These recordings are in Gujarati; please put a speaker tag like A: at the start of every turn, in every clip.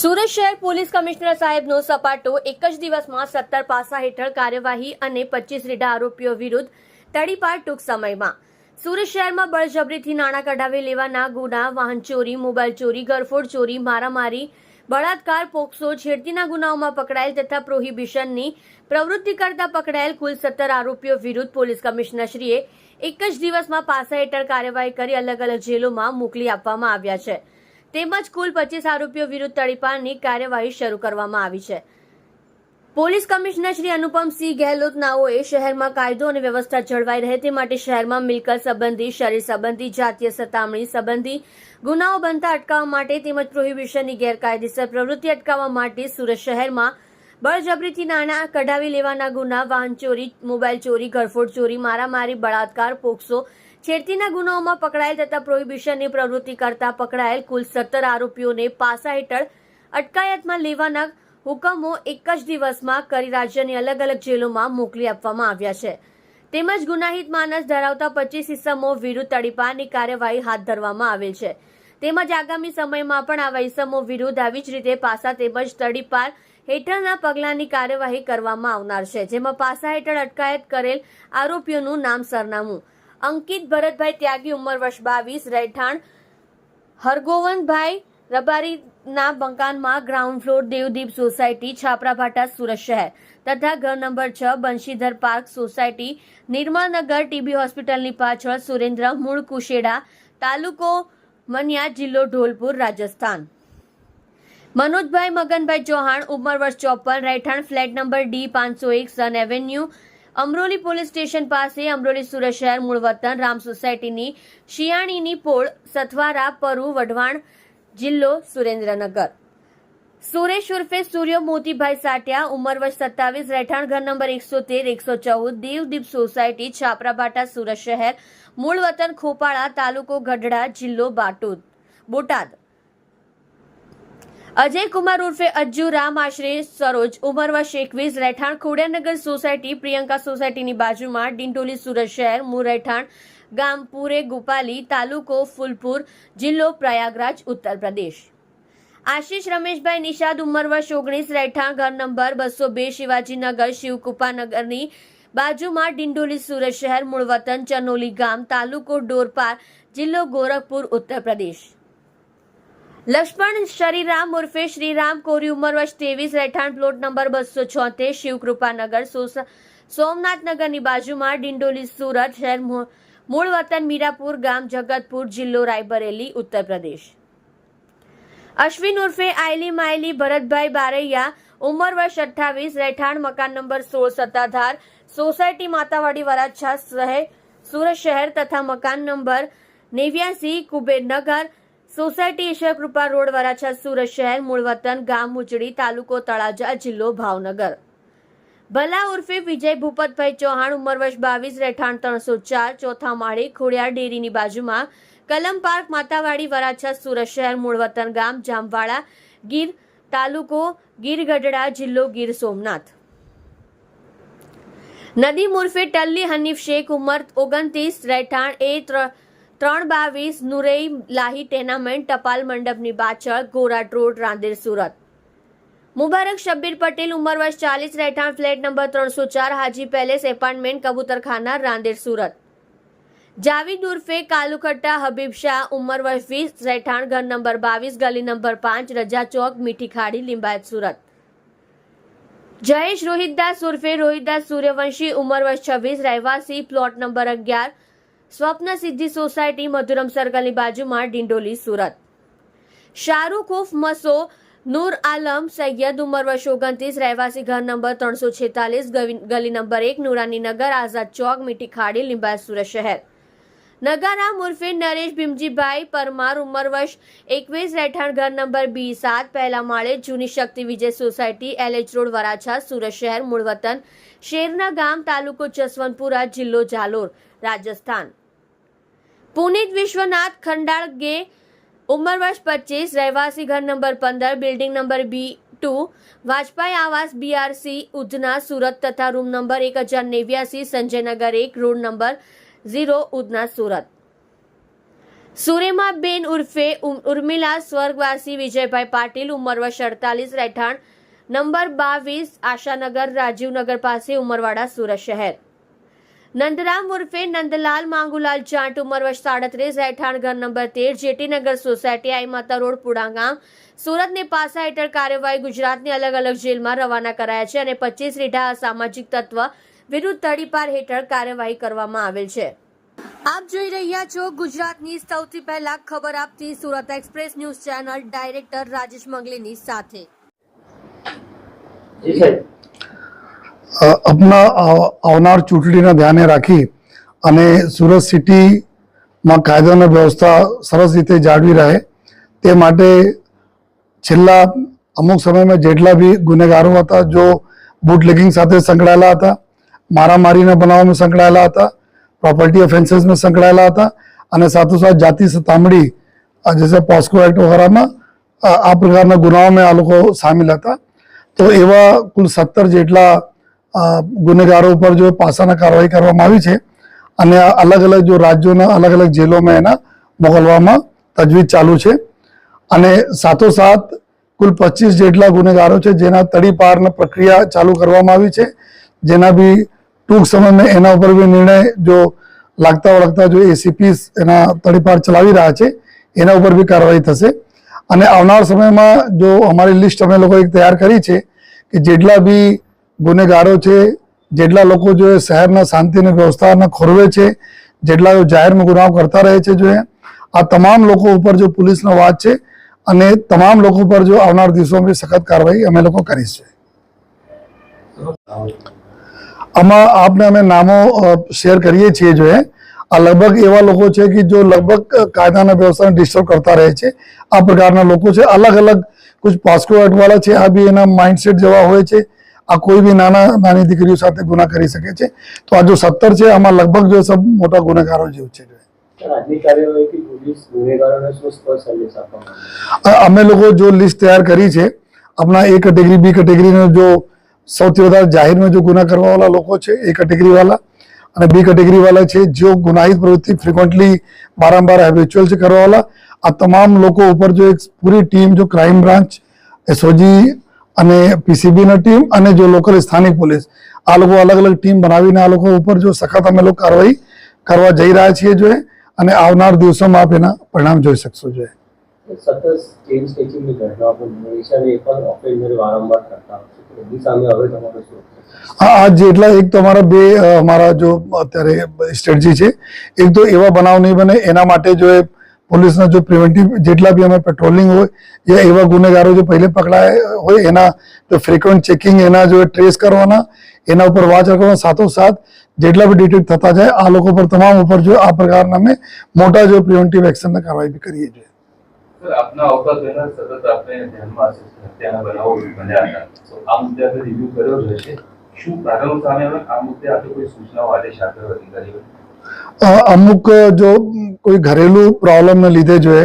A: સુરત શહેર પોલીસ કમિશનર સાહેબનો સપાટો એક જ દિવસમાં સત્તર પાસા હેઠળ કાર્યવાહી અને પચીસ રીઢા આરોપીઓ વિરુદ્ધ તડીપાર ટૂંક સમયમાં. સુરત શહેરમાં બળજબરીથી નાણાં કઢાવી લેવાના ગુના, વાહન ચોરી, મોબાઈલ ચોરી ગરફોડ ચોરી, મારામારી, બળાત્કાર, પોક્સો છેડતીના ગુનાઓમાં પકડાયેલ તથા પ્રોહિબિશનની પ્રવૃત્તિ કરતા પકડાયેલ કુલ સત્તર આરોપીઓ વિરુદ્ધ પોલીસ કમિશનરશ્રીએ એક જ દિવસમાં પાસા હેઠળ કાર્યવાહી કરી અલગ અલગ જેલોમાં મોકલી આપવામાં આવ્યા છે. તેમજ કુલ પચીસ આરોપીઓ વિરુદ્ધ તડીપારની કાર્યવાહી શરૂ કરવામાં આવી છે. પોલીસ કમિશનર શ્રી અનુપમસિંહ ગેહલોત નાઓએ શહેરમાં કાયદો અને વ્યવસ્થા જળવાઈ રહે તે માટે શહેરમાં મિલકત સંબંધી, શરીર સંબંધી, જાતીય સતામણી સંબંધી ગુનાઓ બનતા અટકાવવા માટે તેમજ પ્રોહિબિશનની ગેરકાયદેસર પ્રવૃત્તિ અટકાવવા માટે સુરત શહેરમાં બળજબરીથી નાણાં કઢાવી લેવાના ગુના, વાહન ચોરી, મોબાઈલ ચોરી, ઘરફોડ ચોરી, મારામારી, બળાત્કાર, પોક્સો છેડતીના ગુનાઓમાં પકડાયેલ તથા પ્રોહિબિશનની પ્રવૃત્તિ કરતા પકડાયેલ કુલ સત્તર આરોપીઓને પાસા હેઠળ અટકાયતમાં લેવાના હુકમો એક જ દિવસમાં કરી રાજ્યની અલગ અલગ જેલોમાં મોકલી આપવામાં આવ્યા છે. તેમજ ગુનાહિત માનસ ધરાવતા પચીસ ઇસમો વિરુદ્ધ તડીપારની કાર્યવાહી હાથ ધરવામાં આવેલ છે. તેમજ આગામી સમયમાં પણ આવા ઇસમો વિરુદ્ધ આવી જ રીતે પાસા તેમજ તડીપાર હેઠળના પગલાંની કાર્યવાહી કરવામાં આવનાર છે, જેમાં પાસા હેઠળ અટકાયત કરેલ આરોપીઓનું નામ સરનામું. અંકિત ભરતભાઈ ત્યાગી, ઉંમર વર્ષ બાવીસ, રહેઠાણ હરગોવનભાઈ રબારીના મકાનમાં ground floor Devdeep society, Chhaprabhatha, Surat શહેર તથા ઘર નંબર છ, Banshidhar park society Nirmannagar TB હોસ્પિટલની પાછળ સુરેન્દ્ર મૂળ કુશેડા, તાલુકો મનિયા, જિલ્લો ઢોલપુર, રાજસ્થાન. મનોજભાઈ મગનભાઈ ચૌહાણ, ઉંમર વર્ષ ચોપન, રહેઠાણ ફ્લેટ નંબર ડી પાંચસો એક, sun avenue Amroli police station પાસે અમરોલી સુરત શહેર મૂળ વતન રામ સોસાયટીની શિયાળીની પોળ સથવારા પરુ વઢવાણ જિલ્લો સુરેન્દ્રનગર. સુરેશ ઉર્ફે સૂર્ય મોતીભાઈ સાટિયા, ઉંમર વર્ષ સત્તાવીસ, રહેઠાણ ઘર નંબર એકસો તેર એકસો ચૌદ દેવદીપ સોસાયટી, છાપરાભાટા સુરત શહેર, મૂળ વતન ખોપાળા તાલુકો ગઢડા જિલ્લો બાટોદ બોટાદ. અજય કુમાર ઉર્ફે અજ્જુ રામ આશરે સરોજ ઉંમર વર્ષ એકવીસ, રહેઠાણ ખોડિયાનગર સોસાયટી, પ્રિયંકા સોસાયટીની બાજુમાં ડિંડોલી સુરત શહેર મૂળ રહેઠાણ, ગામ પૂરે, ગોપાલી તાલુકો ફૂલપુર જિલ્લો પ્રયાગરાજ, ઉત્તર પ્રદેશ. આશીષ રમેશભાઈ નિષાદ ઉંમર વર્ષ ઓગણીસ, રહેઠાણ ઘર નંબર બસો બે, શિવાજીનગર, શિવકૃપાનગરની બાજુમાં ડિંડોલી સુરત શહેર, મૂળ વતન ચનોલી ગામ, તાલુકો ડોરપાર, જિલ્લો ગોરખપુર, ઉત્તર પ્રદેશ. લક્ષ્મણ શ્રીરામ ઉર્ફે શ્રીરામ કોરી ઉંમર વર્ષ ત્રેવીસ, રહેઠાણ પ્લોટ નંબર બસો છોતેર, શિવકૃપાનગર સોમનાથનગરની બાજુમાં ડિંડોલી, સુરત શહેર મૂળ વતન મીરાપુર ગામ, જગતપુર જિલ્લો, રાયબરેલી ઉત્તર પ્રદેશ અશ્વિન ઉર્ફે આયલી માયલી, ભરતભાઈ બારૈયા, ઉંમર વર્ષ અઠ્ઠાવીસ, રહેઠાણ મકાન નંબર સોળ, સત્તાધાર, સોસાયટી માતાવાડી, વરાછા શહેર સુરત શહેર તથા મકાન નંબર નેવ્યાસી, કુબેરનગર સોસાયટી ઈશ્વરકૃપા રોડ વરાછા સુરત શહેર મૂળ વતન ગામ મુચડી તાલુકો તળાજા, જિલ્લો ભાવનગર. ભલા ઉર્ફે વિજય ભૂપતભાઈ ચૌહાણ, ઉંમર વર્ષ બાવીસ, રહેઠાણ ત્રણસો ચાર, ચોથા માળે, ખોડિયાર ડેરીની બાજુમાં કલમ પાર્ક, માતાવાડી, વરાછા, સુરત શહેર મૂળ વતન ગામ, જામવાડા, ગીર તાલુકો, ગીર ગઢડા, જિલ્લો ગીર સોમનાથ. નદીમ ઉર્ફે ટલ્લી હનીફ શેખ, ઉંમર ઓગણત્રીસ, રહેઠાણ એ ત્ર- ત્રણ બાવીસ નુરેઈ લાહી ટેનામેન્ટ ટપાલ મંડપની પાછળ ગોરાટ રોડ, રાંદેર, સુરત. મુબારક શબ્બીર પટેલ ઉંમર વર્ષ ચાલીસ, રહેઠાણ ફ્લેટ નંબર ત્રણસો ચાર, હાજી પેલેસ એપાર્ટમેન્ટ, કબૂતરખાના, રાંદેર, સુરત. જાવીદ ઉર્ફે કાલુખટ્ટા હબીબ શાહ ઉંમર વર્ષ વીસ, રહેઠાણ ઘર નંબર બાવીસ, ગલી નંબર પાંચ, રજા ચોક, મીઠી ખાડી, લિંબાયત, સુરત. જયેશ રોહિતદાસ ઉર્ફે રોહિતદાસ સૂર્યવંશી ઉંમર વર્ષ છવ્વીસ, રહેવાસી, પ્લોટ નંબર અગિયાર સ્વપ્ન સિદ્ધિ સોસાયટી મધુરમ સર્કલની બાજુમાં ડિંડોલી સુરત. શાહરૂખ ઉફ મસો નૂર આલમ સૈયદ ઉંમર વર્ષ ઓગણત્રીસ, રહેવાસી ઘર નંબર ત્રણસો છેતાલીસ ગલી નંબર એક, નુરાની નગર, આઝાદ ચોક, મીઠી ખાડી, લિંબાયત સુરત શહેર. નગારામ ઉર્ફે નરેશ ભીમજીભાઈ પરમાર ઉંમર વર્ષ એકવીસ, રહેઠાણ ઘર નંબર બી સાત, પહેલા માળે જૂની Shakti Vijay society, LH road, Varachha, Surat શહેર, મૂળ વતન, શેરના ગામ, તાલુકો જસવંતપુરા, જિલ્લો જાલોર રાજસ્થાન. પુનિત વિશ્વનાથ ખંડાળ ગે ઉંમર વર્ષ પચીસ, રહેવાસી ઘર નંબર પંદર, building number B two, Vajpayee આવાસ બીઆરસી, ઉધના સુરત તથા રૂમ નંબર એક હજાર નેવ્યાસી, સંજયનગર એક, road number zero, Udhna Surat. Surema ben ઉર્ફે ઉર્મિલા સ્વર્ગવાસી વિજયભાઈ પાટીલ, ઉંમર વર્ષ અડતાલીસ, રહેઠાણ નંબર બાવીસ, આશાનગર, રાજીવનગર પાસે, ઉમરવાડા સુરત શહેર. નંદરામ ઉર્ફે નંદલાલ માંગુલાલ જાટ ઉંમર વર્ષ સાડત્રીસ, રહેઠાણ ઘર નંબર તેર જેટીનગર સોસાયટી, આઈ માતા રોડ પુડાગામ સુરતની પાસા હેઠળ કાર્યવાહી ગુજરાતની અલગ અલગ જેલમાં રવાના કરાયા છે અને પચીસ રીઢા અસામાજિક તત્વ વિરુદ્ધ તડીપાર હેઠળ કાર્યવાહી કરવામાં આવેલ છે. આપ જોઈ રહ્યા છો ગુજરાતની સૌથી પહેલા ખબર આપતી Surat express news channel director Rajesh મંગલીની સાથે.
B: જી સાહેબ
C: અ, આવનાર ચૂંટણીને ધ્યાને રાખી અને સુરત સિટીમાં કાયદો વ્યવસ્થા સરસ રીતે જાળવી રહે તે માટે છેલ્લા અમુક સમયમાં જેટલા બી ગુનેગારો હતા જો બુટલેગિંગ સાથે સંકળાયેલા હતા મારામારીના બનાવમાં સંકળાયેલા હતા પ્રોપર્ટી ઓફેન્સીસમાં સંકળાયેલા હતા અને સાથોસાથ જાતિ સતામણી જૈસે પોસ્કો એક્ટ વગેરેમાં આ પ્રકારના ગુનાઓમાં આ લોકો સામેલ હતા. તો એવા કુલ સત્તર જેટલા ગુનેગારો ઉપર જો પાસાના કાર્યવાહી કરવામાં આવી છે અને અલગ અલગ જો રાજ્યોના અલગ અલગ જેલોમાં એના મોકલવામાં તજવીજ ચાલુ છે. અને સાથોસાથ કુલ પચીસ જેટલા ગુનેગારો છે જેના તડીપારની પ્રક્રિયા ચાલુ કરવામાં આવી છે. જેના બી ટૂંક સમયમાં એના ઉપર બી નિર્ણય જો લાગતા વળગતા જો એસીપી એના તડીપાર ચલાવી રહ્યા છે, એના ઉપર બી કાર્યવાહી થશે. અને આવનાર સમયમાં જો અમારી લિસ્ટ અમે લોકો તૈયાર કરી છે કે જેટલા બી ગુનેગારો છે, જેટલા લોકો જો શહેરના શાંતિ અને વ્યવસ્થાને ખોરવે છે, જેટલા જાહેરમાં ગુનાઓ કરતા રહે છે જો આ તમામ લોકો ઉપર જો પોલીસનો વાત છે અને તમામ લોકો પર જો આવનાર દિવસોમાં સખત કાર્યવાહી અમે લોકો કરીશું. આમાં આપને અમે નામો શેર કરીએ છીએ જો આ લગભગ એવા લોકો છે કે જો લગભગ કાયદાના વ્યવસ્થાને ડિસ્ટર્બ કરતા રહે છે. આ પ્રકારના લોકો છે અલગ અલગ કુછ પાસ્કો વાળા છે, આ બી એના માઇન્ડસેટ જેવા હોય છે. આ કોઈ બી નાના નાની દીકરીઓ સાથે ગુના કરી શકે છે. તો આ જો સત્તર છે આમાં લગભગ જો સબ મોટા ગુનેગારો જેવું છે. અમે લોકો જો લિસ્ટ તૈયાર કરી છે આપણા એ કેટેગરી બી કેટેગરીનો જો સૌથી વધારે જાહેરમાં જો ગુના કરવાવાળા લોકો છે એ કેટેગરીવાળા અને બી કેટેગરીવાળા છે જેઓ ગુનાહિત પ્રવૃત્તિ ફ્રિકવન્ટલી વારંવાર હેબિચ્યુઅલ છે કરવાવાળા આ તમામ લોકો ઉપર જો એક પૂરી ટીમ જો ક્રાઇમ બ્રાન્ચ એસઓજી અને પીસીબીની ટીમ અને જો લોકલ સ્થાનિક પોલીસ આ લોકો અલગ અલગ ટીમ બનાવીને આ લોકો ઉપર જો સખત અમે લોકો કાર્યવાહી કરવા જઈ રહ્યા છીએ જોઈએ અને આવનાર દિવસોમાં આપ એના પરિણામ જોઈ શકશો જોઈએ. આજ જેટલા એક તો અમારા બે અમારા જો અત્યારે સ્ટ્રેટજી છે એક તો એવા બનાવ નહીં બને એના માટે જો એ પોલીસના જો પ્રિવેન્ટિવ જેટલા બી અમે પેટ્રોલિંગ હોય યા એવા ગુનેગારો જો પહેલે પકડાયા હોય એના જો ફ્રિકવન્ટ ચેકિંગ એના જો ટ્રેસ કરવાના એના ઉપર વાચ રાખવાના સાથોસાથ જેટલા બી ડિટેક્ટ થતા જાય આ લોકો પર તમામ ઉપર જો આ પ્રકારના અમે મોટા જો પ્રિવેન્ટિવ એક્શનના કાર્યવાહી બી કરીએ છીએ.
D: સર આપના અવકાશ પહેલા સતત આપણે ધ્યાનમાં હશે કે હત્યાના બનાવો બન્યા હતા. તો આ મુદ્દે આપણે રિવ્યુ કર્યો જ હશે. શું કારણો સામે આવે આ મુદ્દે આપણે કોઈ સૂચનાઓ આદેશ આપ્યો અધિકારીઓ
C: અ, અમુક જો કોઈ ઘરેલું પ્રોબ્લેમને લીધે જો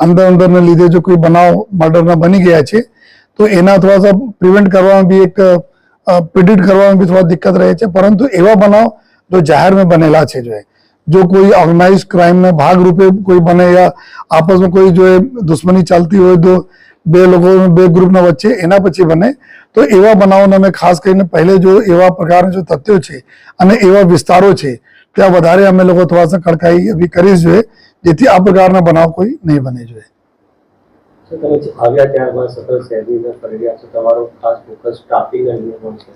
C: અંદર અંદરને લીધે જો કોઈ બનાવ મર્ડરના બની ગયા છે, તો એના થોડા સા પ્રિવેન્ટ કરવામાં બી એક પ્રિડિક્ટ કરવામાં બી થોડા દિક્કત રહે છે પરંતુ એવા બનાવ જો જાહેરમાં બનેલા છે જો. જો કોઈ ઓર્ગેનાઇઝ ક્રાઇમના ભાગરૂપે કોઈ બને યા આપસમાં કોઈ જો દુશ્મની ચાલતી હોય તો બે લોકો, બે ગ્રુપના વચ્ચે એના પછી બને, તો એવા બનાવોને અમે ખાસ કરીને પહેલે જો એવા પ્રકારના જો તથ્યો છે અને એવા વિસ્તારો છે ત્યાં વધારે અમે લોકો થોડા સા કડકાઈ એવી કરી જોઈએ, જેથી આ પ્રકારના બનાવ કોઈ નહીં બને જોઈએ.
B: આવ્યા ત્યારબાદ સતત શહેરની તમારો ખાસ ફોકસ ટ્રાફિક છે.